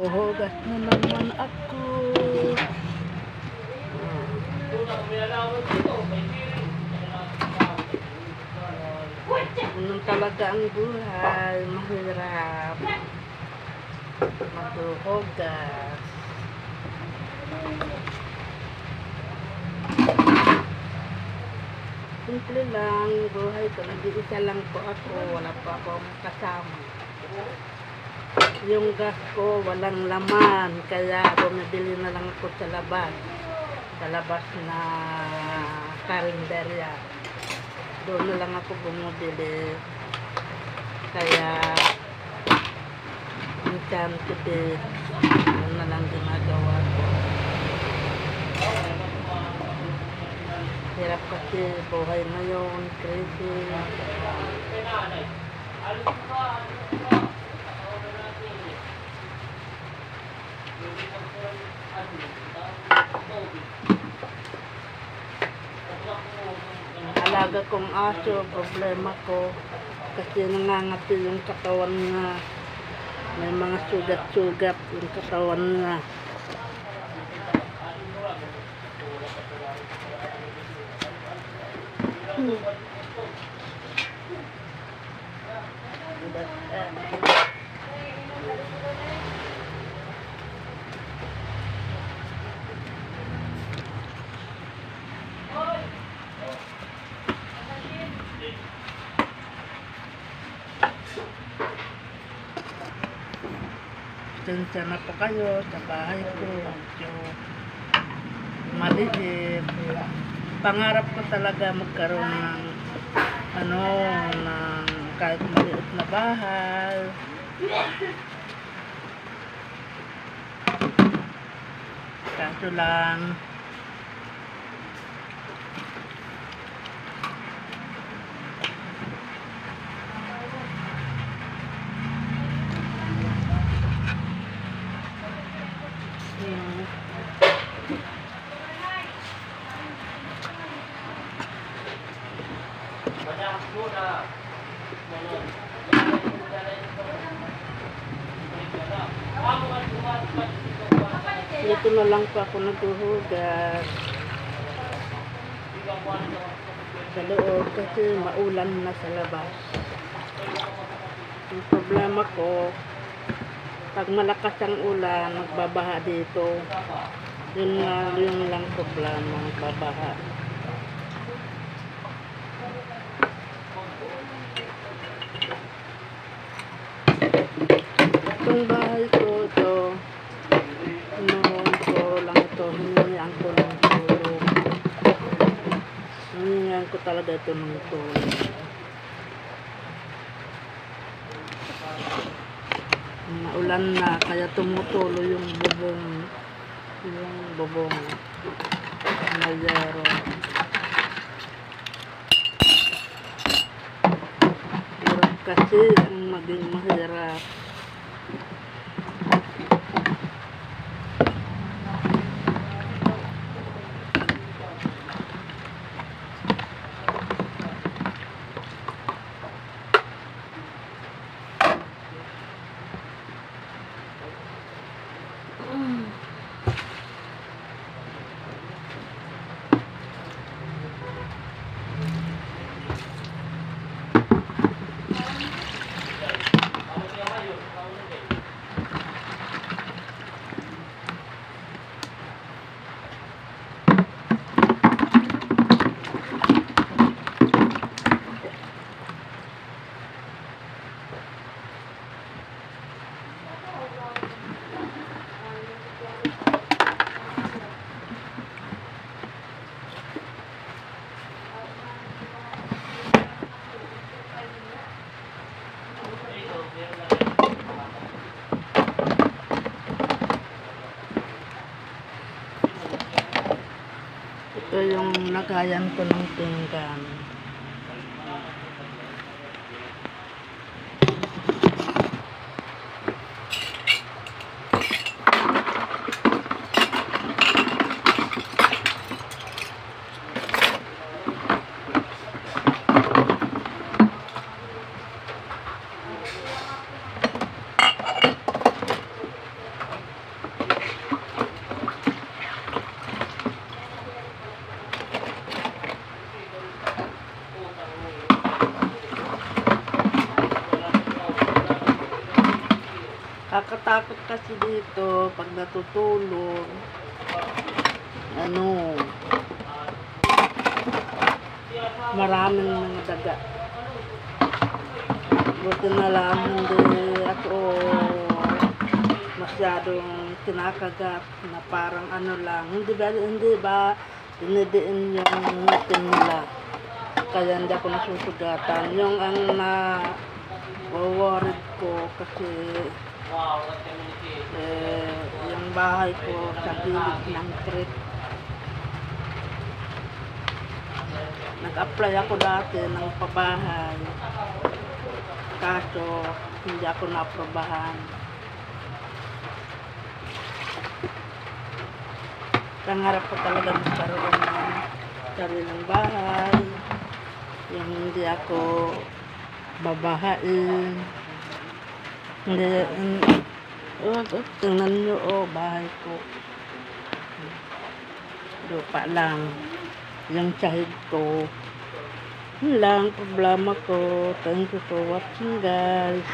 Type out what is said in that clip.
Uhugas na naman ako. Ganun talaga ang buhay. Mahirap. Maghuhugas. Simple lang. Buhay ko. Nag-iisa lang po ako. Wala pa akong kasama. Yung gas ko walang laman. Kaya bumibili na lang ako sa labas. Sa labas na karinderya. Doon na lang ako bumibili. Kaya minsan tipid. Yun na lang ginagawa ko. Hirap kasi buhay ngayon, crazy. Alaga kong aso, problema ko. Kasi nangangati yung katawan nga. May mga sugat-sugat yung katawan nga. Hmm. Pasensya na po kayo sa bahay ko. Medyo. Pangarap ko talaga magkaroon ng ano, ng kahit maliit na bahay. Kaso lang, yung Dito na lang pa ako naghuhugas. Sa loob kasi maulan na sa labas. Ang problema ko, pag malakas ang ulan, magbabaha dito. Yun nga, yun lang problema, magbabaha. Itong bahay ko, ito, Noon ko lang ito, hinayaan ko lang tulong. Hinayaan ko talaga ito ng tulong. Naulan na, kaya tumutulo yung bubong. Yung bubong. Na yero. Hirap kasi ang maging mahirap. Ito yung lagayan ko ng pinggan. Nakakatakot kasi dito pag natutulog. Ano, maraming mga daga. Buti na lang hindi ako masyadong kinakagat na parang ano lang. Hindi ba, hindi ba dinidiin yung ngipin nila. Kaya hindi ako nasusugatan. Yung ang na worried ko kasi eh, yung bahay ko sa gilid ng creek. Nag-apply ako dati ng pabahay. Kaso, hindi ako naprobahan. Pangarap ko talaga magkaroon ng sariling bahay. Yung hindi ako babahain. Hindi, mm, oh, oh, tingnan nyo, oh, bahay ko. Lupa lang. Yung sahig ko. Yun lang, problema ko. Thank you for watching, guys.